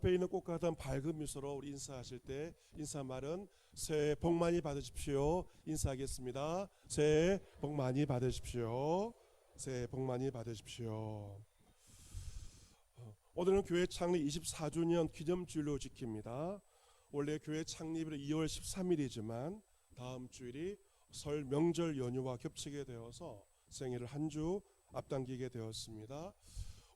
앞에 있는 꽃 같은 밝은 미소로 우리 인사하실 때 인사말은 새해 복 많이 받으십시오. 인사하겠습니다. 새해 복 많이 받으십시오. 새해 복 많이 받으십시오. 어, 오늘은 교회 창립 24주년 기념주일로 지킵니다. 원래 교회 창립일은 2월 13일이지만 다음 주일이 설 명절 연휴와 겹치게 되어서 생일을 한 주 앞당기게 되었습니다.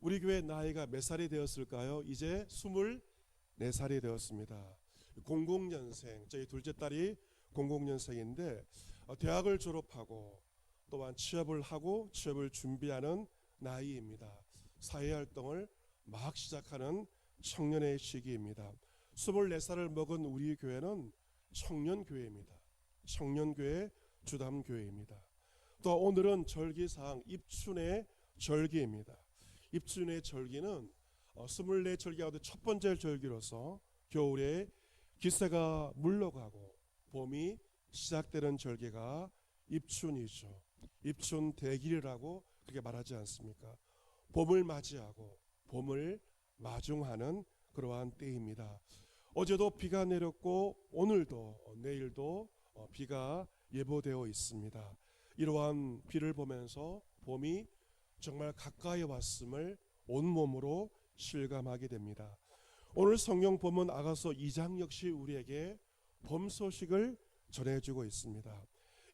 우리 교회 나이가 몇 살이 되었을까요? 이제 24살이 되었습니다. 00년생, 저희 둘째 딸이 00년생인데 어, 대학을 졸업하고 또한 취업을 하고 취업을 준비하는 나이입니다. 사회활동을 막 시작하는 청년의 시기입니다. 24살을 먹은 우리 교회는 청년교회입니다. 청년교회 주담교회입니다. 또 오늘은 절기상 입춘의 절기입니다. 입춘의 절기는 어, 24절기 가운데 첫 번째 절기로서 겨울에 기세가 물러가고 봄이 시작되는 절기가 입춘이죠. 입춘 대길이라고 그렇게 말하지 않습니까? 봄을 맞이하고 봄을 마중하는 그러한 때입니다. 어제도 비가 내렸고 오늘도 어, 내일도 어, 비가 예보되어 있습니다. 이러한 비를 보면서 봄이 정말 가까이 왔음을 온몸으로 실감하게 됩니다. 오늘 성경 본문 아가서 2장 역시 우리에게 봄 소식을 전해주고 있습니다.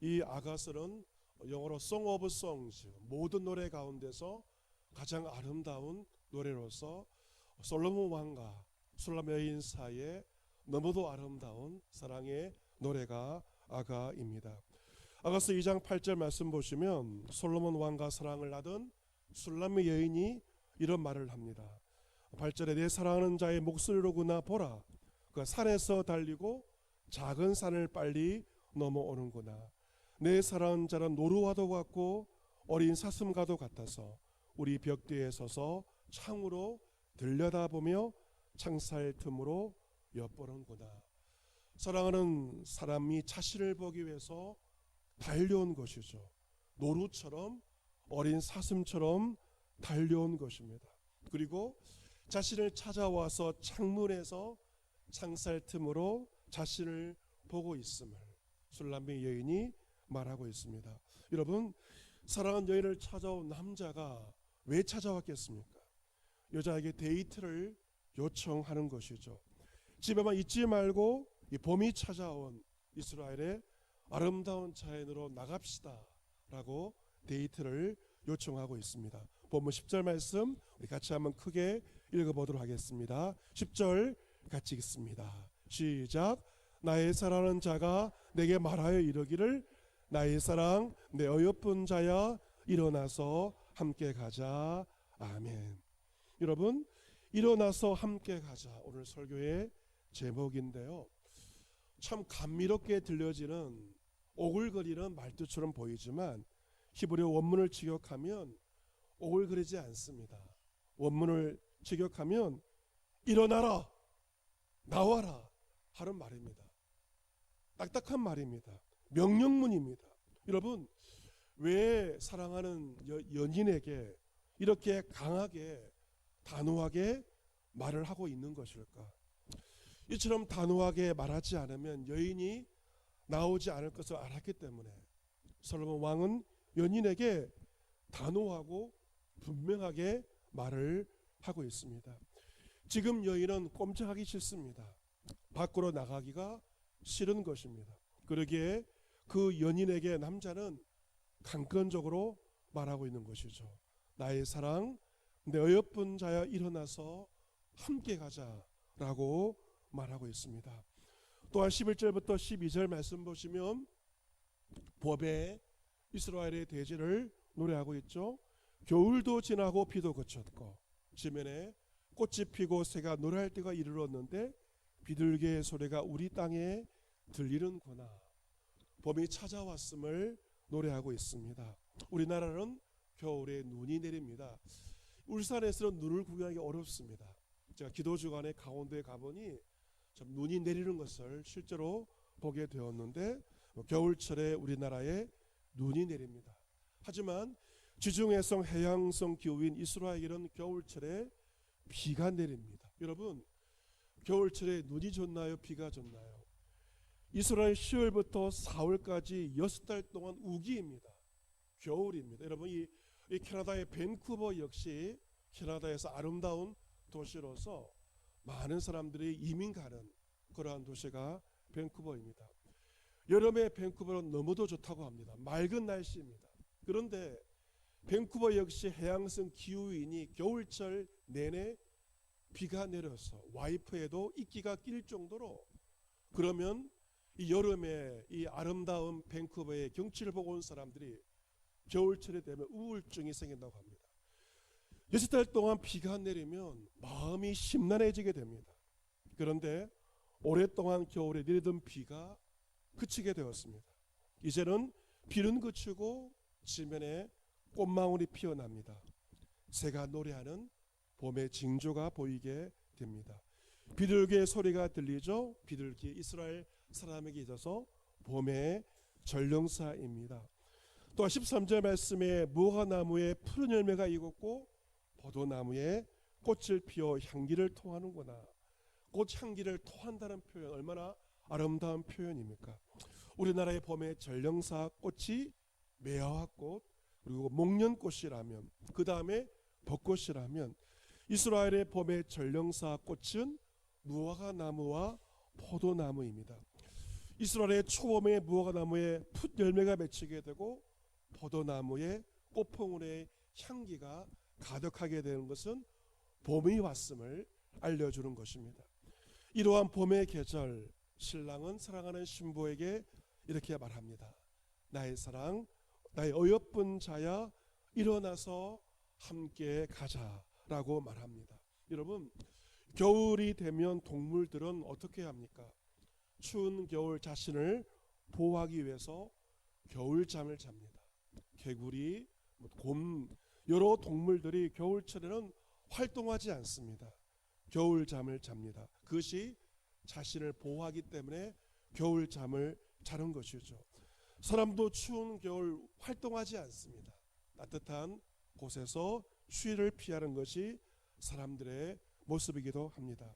이 아가서는 영어로 Song of Songs 모든 노래 가운데서 가장 아름다운 노래로서 솔로몬 왕과 술람 여인 사이에 너무도 아름다운 사랑의 노래가 아가입니다. 아가서 2장 8절 말씀 보시면 솔로몬 왕과 사랑을 하던 술람의 여인이 이런 말을 합니다. 8절에 내 사랑하는 자의 목소리로구나 보라. 그 산에서 달리고 작은 산을 빨리 넘어오는구나. 내 사랑하는 자는 노루와도 같고 어린 사슴과도 같아서 우리 벽 뒤에 서서 창으로 들여다보며 창살 틈으로 엿보는구나. 사랑하는 사람이 자신을 보기 위해서 달려온 것이죠. 노루처럼 어린 사슴처럼 달려온 것입니다. 그리고 자신을 찾아와서 창문에서 창살 틈으로 자신을 보고 있음을 술람비 여인이 말하고 있습니다. 여러분 사랑하는 여인을 찾아온 남자가 왜 찾아왔겠습니까? 여자에게 데이트를 요청하는 것이죠. 집에만 있지 말고 이 봄이 찾아온 이스라엘의 아름다운 자연으로 나갑시다 라고 데이트를 요청하고 있습니다. 본문 10절 말씀 우리 같이 한번 크게 읽어보도록 하겠습니다. 10절 같이 읽습니다. 시작. 나의 사랑하는 자가 내게 말하여 이르기를 나의 사랑 내 어여쁜 자야 일어나서 함께 가자. 아멘. 여러분 일어나서 함께 가자. 오늘 설교의 제목인데요. 참 감미롭게 들려지는 오글거리는 말투처럼 보이지만 히브리어 원문을 직역하면 오글거리지 않습니다. 원문을 직역하면 일어나라, 나와라 하는 말입니다. 딱딱한 말입니다. 명령문입니다. 여러분 왜 사랑하는 연인에게 이렇게 강하게 단호하게 말을 하고 있는 것일까? 이처럼 단호하게 말하지 않으면 여인이 나오지 않을 것을 알았기 때문에 솔로몬 왕은 연인에게 단호하고 분명하게 말을 하고 있습니다. 지금 여인은 꼼짝하기 싫습니다. 밖으로 나가기가 싫은 것입니다. 그러기에 그 연인에게 남자는 강권적으로 말하고 있는 것이죠. 나의 사랑, 내 어여쁜 자야 일어나서 함께 가자라고 말하고 있습니다. 또한 11절부터 12절 말씀 보시면 법에 이스라엘의 대지를 노래하고 있죠. 겨울도 지나고 비도 그쳤고 지면에 꽃이 피고 새가 노래할 때가 이르렀는데 비둘기의 소리가 우리 땅에 들리는구나. 봄이 찾아왔음을 노래하고 있습니다. 우리나라는 겨울에 눈이 내립니다. 울산에서는 눈을 구경하기 어렵습니다. 제가 기도 주간에 강원도에 가보니 좀 눈이 내리는 것을 실제로 보게 되었는데 겨울철에 우리나라에 눈이 내립니다. 하지만 지중해성 해양성 기후인 이스라엘은 겨울철에 비가 내립니다. 여러분 겨울철에 눈이 좋나요? 비가 좋나요? 이스라엘 10월부터 4월까지 여섯 달 동안 우기입니다. 겨울입니다. 여러분 이, 이 캐나다의 밴쿠버 역시 캐나다에서 아름다운 도시로서 많은 사람들이 이민 가는 그러한 도시가 밴쿠버입니다. 여름에 밴쿠버는 너무도 좋다고 합니다. 맑은 날씨입니다. 그런데 밴쿠버 역시 해양성 기후이니 겨울철 내내 비가 내려서 와이프에도 이끼가 낄 정도로 그러면 이 여름에 이 아름다운 밴쿠버의 경치를 보고 온 사람들이 겨울철에 되면 우울증이 생긴다고 합니다. 여섯 달 동안 비가 내리면 마음이 심란해지게 됩니다. 그런데 오랫동안 겨울에 내리던 비가 그치게 되었습니다. 이제는 비는 그치고 지면에 꽃망울이 피어납니다. 새가 노래하는 봄의 징조가 보이게 됩니다. 비둘기의 소리가 들리죠. 비둘기 이스라엘 사람에게 있어서 봄의 전령사입니다. 또 13절 말씀에 무화나무에 푸른 열매가 익었고 포도나무에 꽃을 피워 향기를 토하는구나. 꽃 향기를 토한다는 표현 얼마나 아름다운 표현입니까? 우리나라의 봄의 전령사 꽃이 매화꽃 그리고 목련꽃이라면 그 다음에 벚꽃이라면 이스라엘의 봄의 전령사 꽃은 무화과 나무와 포도나무입니다. 이스라엘의 초봄의 무화과 나무에 풋 열매가 맺히게 되고 포도나무에 꽃봉울의 향기가 가득하게 되는 것은 봄이 왔음을 알려주는 것입니다. 이러한 봄의 계절 신랑은 사랑하는 신부에게 이렇게 말합니다. 나의 사랑, 나의 어여쁜 자야 일어나서 함께 가자라고 말합니다. 여러분 겨울이 되면 동물들은 어떻게 합니까? 추운 겨울 자신을 보호하기 위해서 겨울잠을 잡니다. 개구리, 뭐곰 여러 동물들이 겨울철에는 활동하지 않습니다. 겨울잠을 잡니다. 그것이 자신을 보호하기 때문에 겨울잠을 자는 것이죠. 사람도 추운 겨울 활동하지 않습니다. 따뜻한 곳에서 추위를 피하는 것이 사람들의 모습이기도 합니다.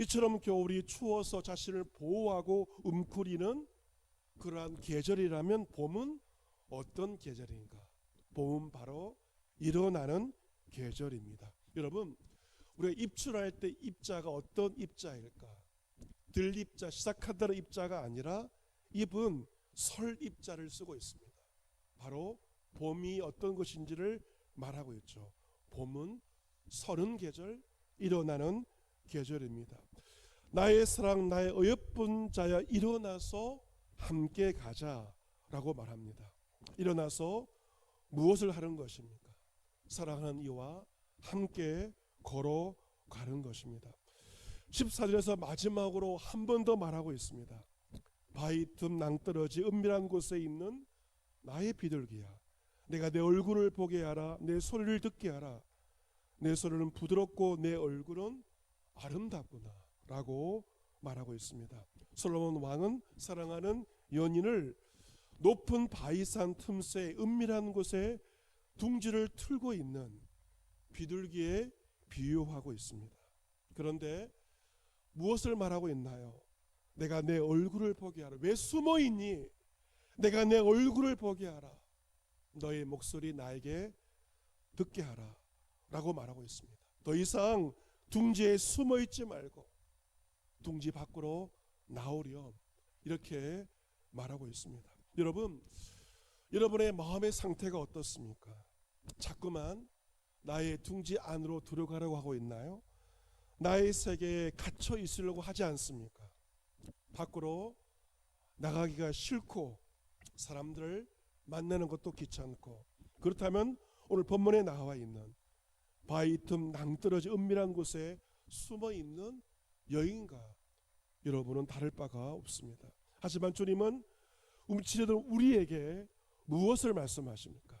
이처럼 겨울이 추워서 자신을 보호하고 움크리는 그러한 계절이라면 봄은 어떤 계절인가? 봄은 바로 일어나는 계절입니다. 여러분, 우리가 입출할 때 입자가 어떤 입자일까? 들입자 시작한다는 입자가 아니라 입은 설 입자를 쓰고 있습니다. 바로 봄이 어떤 것인지를 말하고 있죠. 봄은 서른 계절 일어나는 계절입니다. 나의 사랑 나의 어여쁜 자야 일어나서 함께 가자라고 말합니다. 일어나서 무엇을 하는 것입니까? 사랑하는 이와 함께 걸어가는 것입니다. 14절에서 마지막으로 한 번 더 말하고 있습니다. 바위 틈 낭떠러지 은밀한 곳에 있는 나의 비둘기야. 내가 내 얼굴을 보게 하라. 내 소리를 듣게 하라. 내 소리는 부드럽고 내 얼굴은 아름답구나. 라고 말하고 있습니다. 솔로몬 왕은 사랑하는 연인을 높은 바위산 틈새 은밀한 곳에 둥지를 틀고 있는 비둘기에 비유하고 있습니다. 그런데 무엇을 말하고 있나요? 내가 내 얼굴을 보게 하라. 왜 숨어 있니? 내가 내 얼굴을 보게 하라. 너의 목소리 나에게 듣게 하라. 라고 말하고 있습니다. 더 이상 둥지에 숨어 있지 말고 둥지 밖으로 나오렴. 이렇게 말하고 있습니다. 여러분, 여러분의 마음의 상태가 어떻습니까? 자꾸만 나의 둥지 안으로 들어가려고 하고 있나요? 나의 세계에 갇혀 있으려고 하지 않습니까? 밖으로 나가기가 싫고 사람들을 만나는 것도 귀찮고 그렇다면 오늘 본문에 나와 있는 바위 틈 낭떠러지 은밀한 곳에 숨어 있는 여인과 여러분은 다를 바가 없습니다. 하지만 주님은 움츠려든 우리에게 무엇을 말씀하십니까?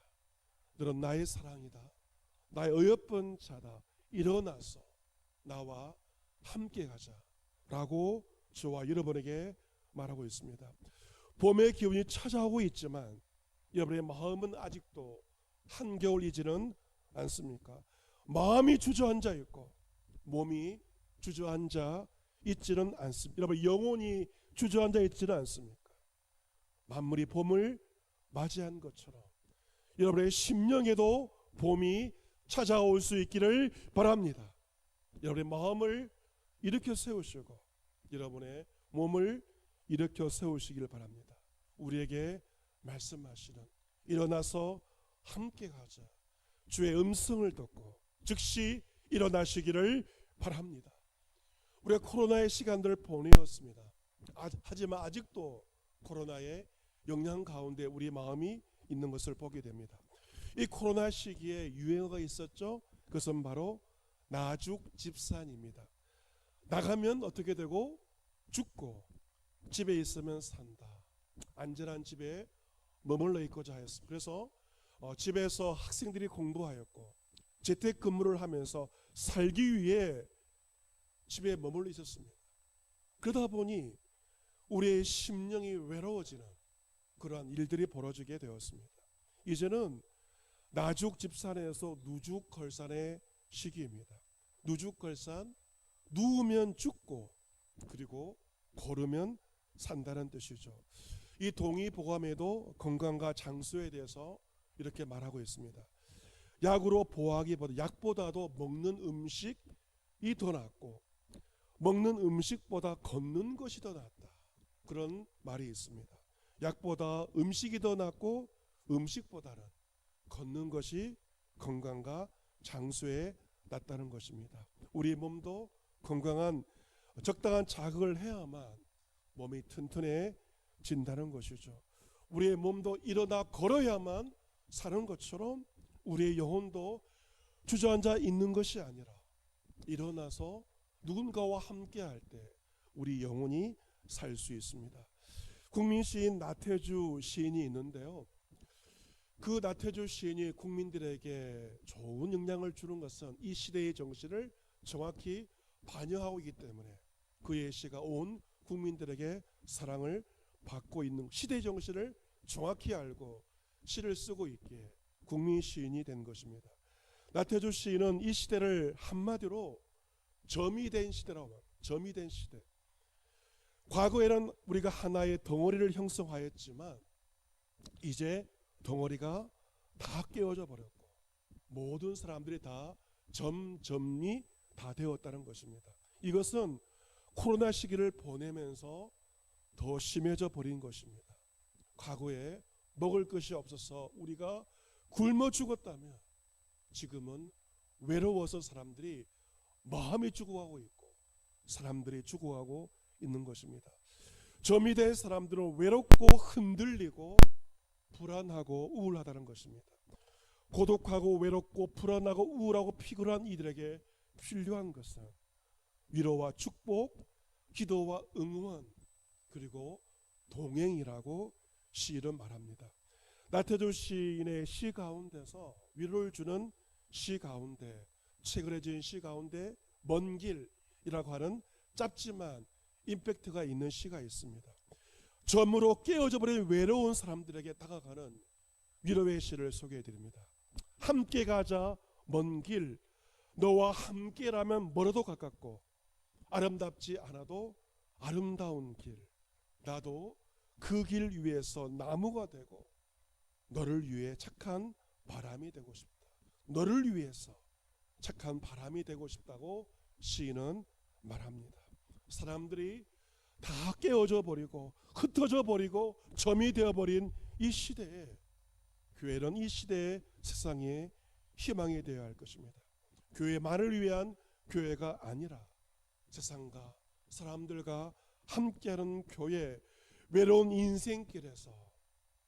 너는 나의 사랑이다. 나의 어여쁜 자다. 일어나서 나와 함께 가자라고 저와 여러분에게 말하고 있습니다. 봄의 기운이 찾아오고 있지만 여러분의 마음은 아직도 한겨울이지는 않습니까? 마음이 주저앉아 있고 몸이 주저앉아 있지는 않습니다. 여러분 영혼이 주저앉아 있지는 않습니까? 만물이 봄을 맞이한 것처럼 여러분의 심령에도 봄이 찾아올 수 있기를 바랍니다. 여러분의 마음을 일으켜 세우시고 여러분의 몸을 일으켜 세우시기를 바랍니다. 우리에게 말씀하시는 일어나서 함께 가자. 주의 음성을 듣고 즉시 일어나시기를 바랍니다. 우리가 코로나의 시간들을 보내었습니다. 아, 하지만 아직도 코로나의 영향 가운데 우리 마음이 있는 것을 보게 됩니다. 이 코로나 시기에 유행어가 있었죠. 그것은 바로 나죽 집산입니다. 나가면 어떻게 되고 죽고 집에 있으면 산다. 안전한 집에 머물러 있고자 하였습니다. 그래서 어, 집에서 학생들이 공부하였고 재택 근무를 하면서 살기 위해 집에 머물러 있었습니다. 그러다 보니 우리의 심령이 외로워지는 그러한 일들이 벌어지게 되었습니다. 이제는 나죽 집산에서 누죽 걸산의 시기입니다. 누죽 걸산 누우면 죽고 그리고 걸으면 산다는 뜻이죠. 이 동의보감에도 건강과 장수에 대해서 이렇게 말하고 있습니다. 약으로 보하기보다 약보다도 먹는 음식이 더 낫고 먹는 음식보다 걷는 것이 더 낫다. 그런 말이 있습니다. 약보다 음식이 더 낫고 음식보다는 걷는 것이 건강과 장수에 낫다는 것입니다. 우리 몸도 건강한 적당한 자극을 해야만 몸이 튼튼해진다는 것이죠. 우리의 몸도 일어나 걸어야만 사는 것처럼 우리의 영혼도 주저앉아 있는 것이 아니라 일어나서 누군가와 함께 할 때 우리 영혼이 살 수 있습니다. 국민 시인 나태주 시인이 있는데요. 그 나태주 시인이 국민들에게 좋은 영향을 주는 것은 이 시대의 정신을 정확히 반영하고 있기 때문에 그의 시가 온 국민들에게 사랑을 받고 있는 시대 정신을 정확히 알고 시를 쓰고 있기에 국민 시인이 된 것입니다. 나태주 시인은 이 시대를 한마디로 점이 된 시대라고 합니다. 점이 된 시대. 과거에는 우리가 하나의 덩어리를 형성하였지만 이제 덩어리가 다 깨어져 버렸고 모든 사람들이 다 점점이 다 되었다는 것입니다. 이것은 코로나 시기를 보내면서 더 심해져 버린 것입니다. 과거에 먹을 것이 없어서 우리가 굶어 죽었다면 지금은 외로워서 사람들이 마음이 죽어가고 있고 사람들이 죽어가고 있는 것입니다. 점이 된 사람들은 외롭고 흔들리고 불안하고 우울하다는 것입니다. 고독하고 외롭고 불안하고 우울하고 피곤한 이들에게 필요한 것은 위로와 축복, 기도와 응원 그리고 동행이라고 시인은 말합니다. 나태주 시인의 시 가운데서 위로를 주는 시 가운데 최근에 지은 시 가운데 먼 길이라고 하는 짧지만 임팩트가 있는 시가 있습니다. 점으로 깨어져 버린 외로운 사람들에게 다가가는 위로의 시를 소개해 드립니다. 함께 가자 먼 길 너와 함께라면 멀어도 가깝고 아름답지 않아도 아름다운 길 나도 그 길 위에서 나무가 되고 너를 위해 착한 바람이 되고 싶다. 너를 위해서 착한 바람이 되고 싶다고 시인은 말합니다. 사람들이 다 깨어져 버리고 흩어져 버리고 점이 되어 버린 이 시대에 교회는 이 시대의 세상의 희망이 되어야 할 것입니다. 교회만을 위한 교회가 아니라 세상과 사람들과 함께하는 교회 외로운 인생길에서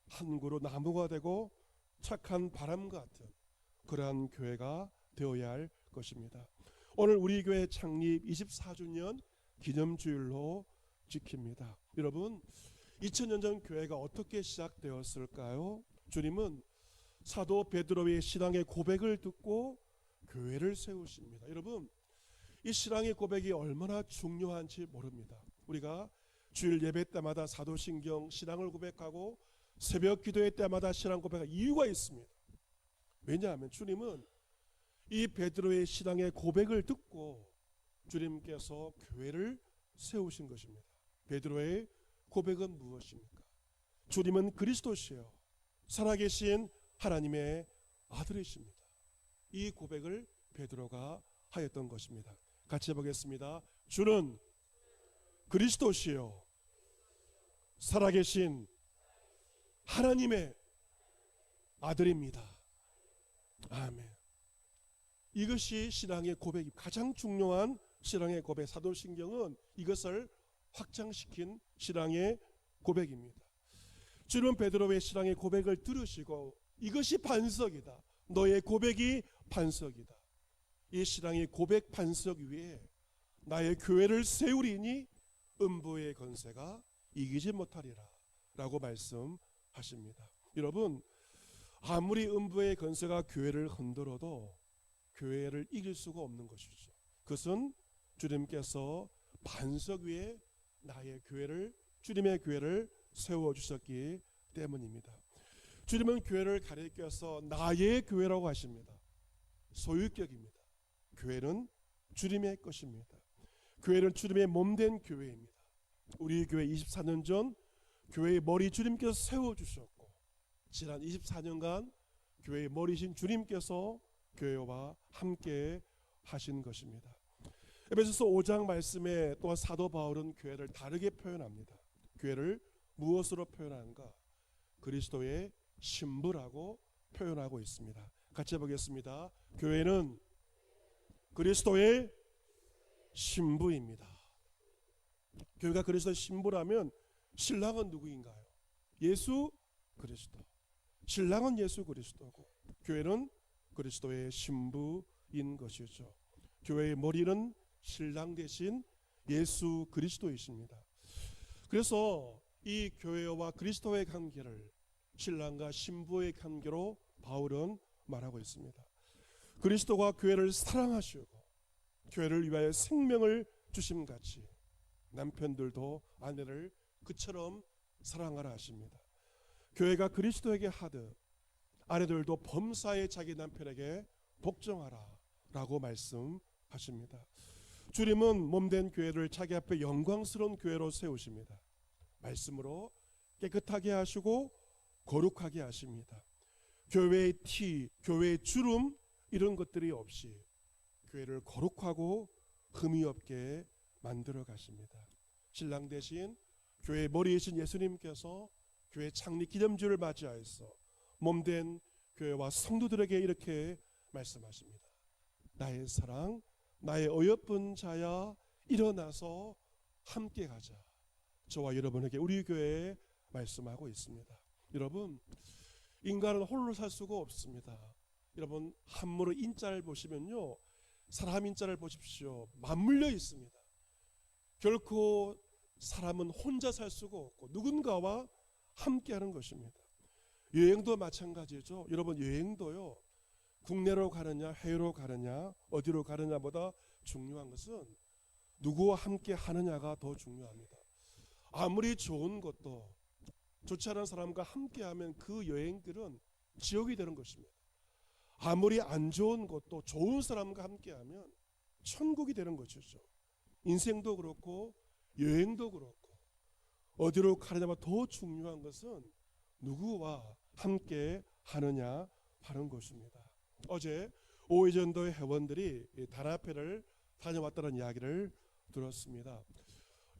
한 그루 나무가 되고 착한 바람 같은 그러한 교회가 되어야 할 것입니다. 오늘 우리 교회 창립 24주년 기념주일로 지킵니다. 여러분 2000년 전 교회가 어떻게 시작되었을까요? 주님은 사도 베드로의 신앙의 고백을 듣고 교회를 세우십니다. 여러분 이 신앙의 고백이 얼마나 중요한지 모릅니다. 우리가 주일 예배 때마다 사도신경 신앙을 고백하고 새벽 기도회 때마다 신앙 고백할 이유가 있습니다. 왜냐하면 주님은 이 베드로의 신앙의 고백을 듣고 주님께서 교회를 세우신 것입니다. 베드로의 고백은 무엇입니까? 주님은 그리스도시요 살아계신 하나님의 아들이십니다. 이 고백을 베드로가 하였던 것입니다. 같이 해보겠습니다. 주는 그리스도시요 살아계신 하나님의 아들입니다. 아멘. 이것이 신앙의 고백이 가장 중요한 신앙의 고백 사도신경은 이것을 확장시킨 신앙의 고백입니다. 주는 베드로의 신앙의 고백을 들으시고 이것이 반석이다. 너의 고백이 반석이다. 이 신앙의 고백 반석 위에 나의 교회를 세우리니 음부의 건세가 이기지 못하리라 라고 말씀하십니다. 여러분 아무리 음부의 건세가 교회를 흔들어도 교회를 이길 수가 없는 것이죠. 그것은 주님께서 반석 위에 나의 교회를 주님의 교회를 세워 주셨기 때문입니다. 주님은 교회를 가리켜서 나의 교회라고 하십니다. 소유격입니다. 교회는 주님의 것입니다. 교회는 주님의 몸된 교회입니다. 우리 교회 24년 전 교회의 머리 주님께서 세워 주셨고 지난 24년간 교회의 머리신 주님께서 교회와 함께 하신 것입니다. 에베소서 5장 말씀에 또한 사도 바울은 교회를 다르게 표현합니다. 교회를 무엇으로 표현하는가? 그리스도의 신부라고 표현하고 있습니다. 같이 보겠습니다. 교회는 그리스도의 신부입니다. 교회가 그리스도의 신부라면 신랑은 누구인가요? 예수 그리스도. 신랑은 예수 그리스도고 교회는 그리스도의 신부인 것이죠. 교회의 머리는 신랑 대신 예수 그리스도이십니다. 그래서 이 교회와 그리스도의 관계를 신랑과 신부의 관계로 바울은 말하고 있습니다. 그리스도가 교회를 사랑하시고 교회를 위하여 생명을 주심 같이 남편들도 아내를 그처럼 사랑하라 하십니다. 교회가 그리스도에게 하듯 아내들도 범사에 자기 남편에게 복종하라 라고 말씀하십니다. 주님은 몸된 교회를 자기 앞에 영광스러운 교회로 세우십니다. 말씀으로 깨끗하게 하시고 거룩하게 하십니다. 교회의 티, 교회의 주름 이런 것들이 없이 교회를 거룩하고 흠이 없게 만들어 가십니다. 신랑 대신 교회 머리이신 예수님께서 교회 창립 기념주를 맞이하여서 몸된 교회와 성도들에게 이렇게 말씀하십니다. 나의 사랑, 나의 어여쁜 자야 일어나서 함께 가자. 저와 여러분에게 우리 교회에 말씀하고 있습니다. 여러분 인간은 홀로 살 수가 없습니다. 여러분 한문으로 인자를 보시면요 사람 인자를 보십시오 맞물려 있습니다. 결코 사람은 혼자 살 수가 없고 누군가와 함께하는 것입니다. 여행도 마찬가지죠. 여러분 여행도요 국내로 가느냐 해외로 가느냐 어디로 가느냐보다 중요한 것은 누구와 함께 하느냐가 더 중요합니다. 아무리 좋은 것도 좋지 않은 사람과 함께하면 그 여행들은 지옥이 되는 것입니다. 아무리 안 좋은 것도 좋은 사람과 함께하면 천국이 되는 것이죠. 인생도 그렇고 여행도 그렇고 어디로 가느냐보다 더 중요한 것은 누구와 함께 하느냐 하는 것입니다. 어제 오해전도의 회원들이 단합회를 다녀왔다는 이야기를 들었습니다.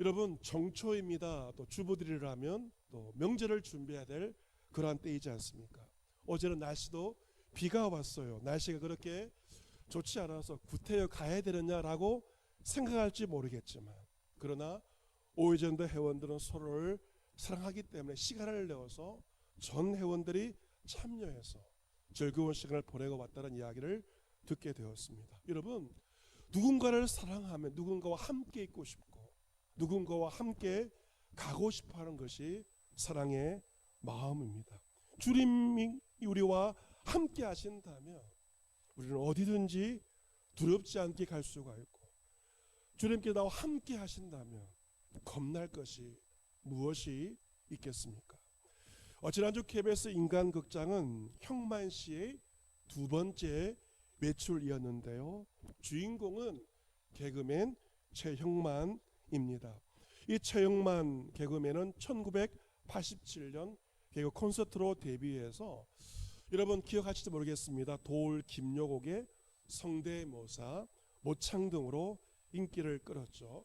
여러분 정초입니다. 또 주부들이라면 또 명절을 준비해야 될 그러한 때이지 않습니까? 어제는 날씨도 비가 왔어요. 날씨가 그렇게 좋지 않아서 구태여 가야 되느냐라고 생각할지 모르겠지만 그러나 오해전도 회원들은 서로를 사랑하기 때문에 시간을 내어서 전 회원들이 참여해서 즐거운 시간을 보내고 왔다는 이야기를 듣게 되었습니다. 여러분 누군가를 사랑하면 누군가와 함께 있고 싶고 누군가와 함께 가고 싶어 하는 것이 사랑의 마음입니다. 주님이 우리와 함께 하신다면 우리는 어디든지 두렵지 않게 갈 수가 있고 주님께 나와 함께 하신다면 겁날 것이 무엇이 있겠습니까? 어, 지난주 KBS 인간극장은 형만 씨의 두 번째 외출이었는데요. 주인공은 개그맨 최형만 입니다. 이 최영만 개그맨은 1987년 개그 콘서트로 데뷔해서 여러분 기억하실지 모르겠습니다. 돌 김여곡의 성대모사, 모창 등으로 인기를 끌었죠.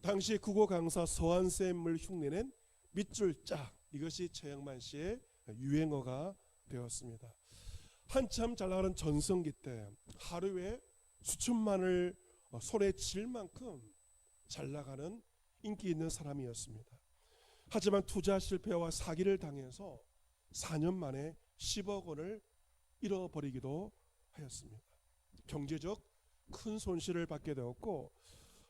당시 국어 강사 서한샘을 흉내낸 밑줄 짝 이것이 최영만 씨의 유행어가 되었습니다. 한참 잘 나가는 전성기 때 하루에 수천만을 어, 손에 쥘 만큼 잘 나가는 인기 있는 사람이었습니다. 하지만 투자 실패와 사기를 당해서 4년 만에 10억 원을 잃어버리기도 하였습니다. 경제적 큰 손실을 받게 되었고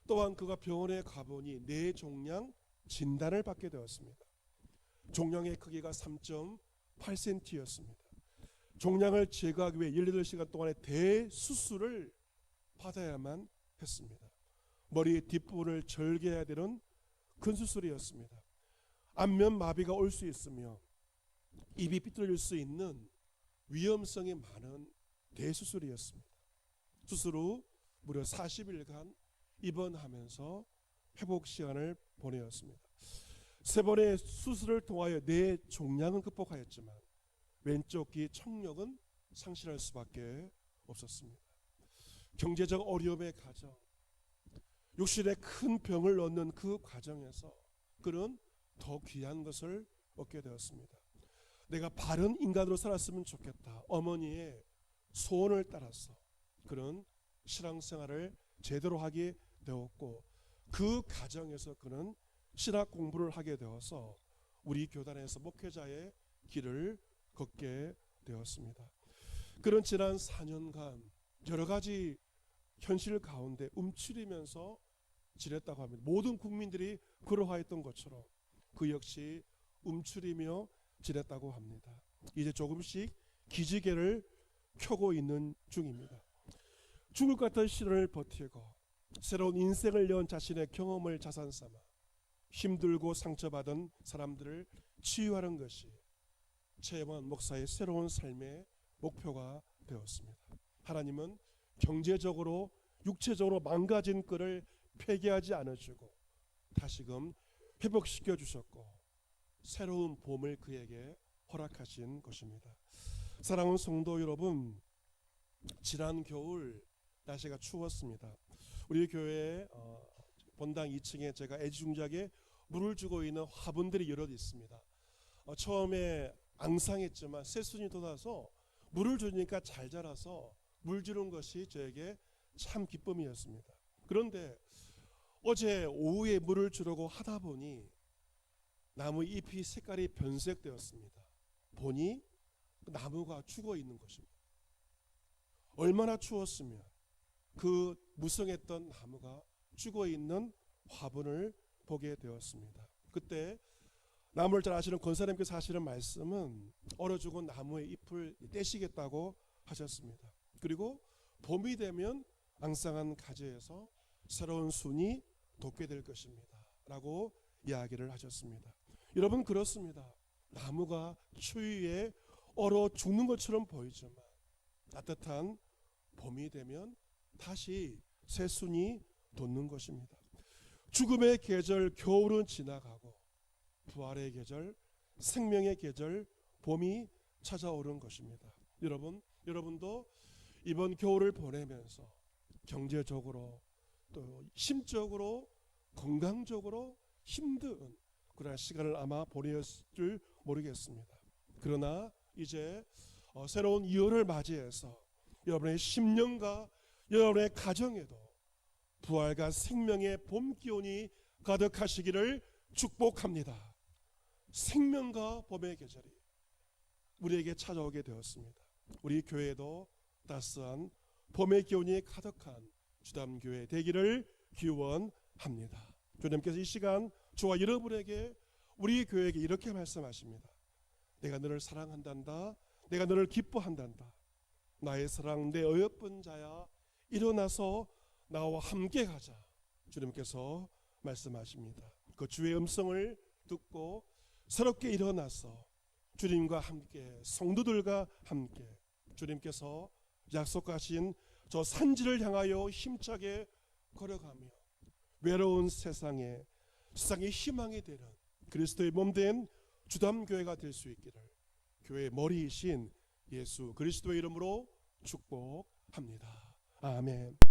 또한 그가 병원에 가보니 뇌종양 진단을 받게 되었습니다. 종양의 크기가 3.8cm였습니다. 종양을 제거하기 위해 18시간 동안의 대수술을 받아야만 했습니다. 머리 뒷부분을 절개해야 되는 큰 수술이었습니다. 안면 마비가 올 수 있으며 입이 삐뚤어질 수 있는 위험성이 많은 대수술이었습니다. 수술 후 무려 40일간 입원하면서 회복 시간을 보내었습니다. 세 번의 수술을 통하여 뇌 종양은 극복하였지만 왼쪽 귀 청력은 상실할 수밖에 없었습니다. 경제적 어려움의 가정, 육신에 큰 병을 얻는 그 과정에서 그는 더 귀한 것을 얻게 되었습니다. 내가 바른 인간으로 살았으면 좋겠다. 어머니의 소원을 따라서 그는 신앙생활을 제대로 하게 되었고 그 과정에서 그는 신학 공부를 하게 되어서 우리 교단에서 목회자의 길을 걷게 되었습니다. 그런 지난 4년간 여러 가지 현실 가운데 움츠리면서 지냈다고 합니다. 모든 국민들이 그러하였던 것처럼 그 역시 움츠리며 지냈다고 합니다. 이제 조금씩 기지개를 켜고 있는 중입니다. 죽을 것 같은 시련을 버티고 새로운 인생을 연 자신의 경험을 자산 삼아 힘들고 상처받은 사람들을 치유하는 것이 최영원 목사의 새로운 삶의 목표가 되었습니다. 하나님은 경제적으로 육체적으로 망가진 그를 폐기하지 않으시고 다시금 회복시켜 주셨고 새로운 봄을 그에게 허락하신 것입니다. 사랑하는 성도 여러분, 지난 겨울 날씨가 추웠습니다. 우리 교회 어, 본당 2층에 제가 애지중지하게 물을 주고 있는 화분들이 여럿 있습니다. 어, 처음에 앙상했지만 새순이 돋아서 물을 주니까 잘 자라서 물 주는 것이 저에게 참 기쁨이었습니다. 그런데 어제 오후에 물을 주려고 하다 보니 나무 잎이 색깔이 변색되었습니다. 보니 나무가 죽어 있는 것입니다. 얼마나 추웠으면 그 무성했던 나무가 죽어 있는 화분을 보게 되었습니다. 그때 나무를 잘 아시는 권사님께서 하시는 말씀은 얼어 죽은 나무의 잎을 떼시겠다고 하셨습니다. 그리고 봄이 되면 앙상한 가지에서 새로운 순이 돋게 될 것입니다. 라고 이야기를 하셨습니다. 여러분 그렇습니다. 나무가 추위에 얼어 죽는 것처럼 보이지만 따뜻한 봄이 되면 다시 새 순이 돋는 것입니다. 죽음의 계절 겨울은 지나가고 부활의 계절 생명의 계절 봄이 찾아오는 것입니다. 여러분 여러분도 이번 겨울을 보내면서 경제적으로 또 심적으로 건강적으로 힘든 그런 시간을 아마 줄 모르겠습니다. 그러나 이제 어, 새로운 2월을 맞이해서 여러분의 심령과 여러분의 가정에도 부활과 생명의 봄 기운이 가득하시기를 축복합니다. 생명과 봄의 계절이 우리에게 찾아오게 되었습니다. 우리 교회도 따스한 봄의 기운이 가득한 주담교회 되기를 기원합니다. 주님께서 이 시간 저와 여러분에게 우리 교회에게 이렇게 말씀하십니다. 내가 너를 사랑한단다. 내가 너를 기뻐한단다. 나의 사랑 내 어여쁜 자야 일어나서 나와 함께 가자. 주님께서 말씀하십니다. 그 주의 음성을 듣고 새롭게 일어나서 주님과 함께 성도들과 함께 주님께서 약속하신 저 산지를 향하여 힘차게 걸어가며 외로운 세상에 세상의 희망이 되는 그리스도의 몸된 주담교회가 될 수 있기를 교회의 머리이신 예수 그리스도의 이름으로 축복합니다. 아멘.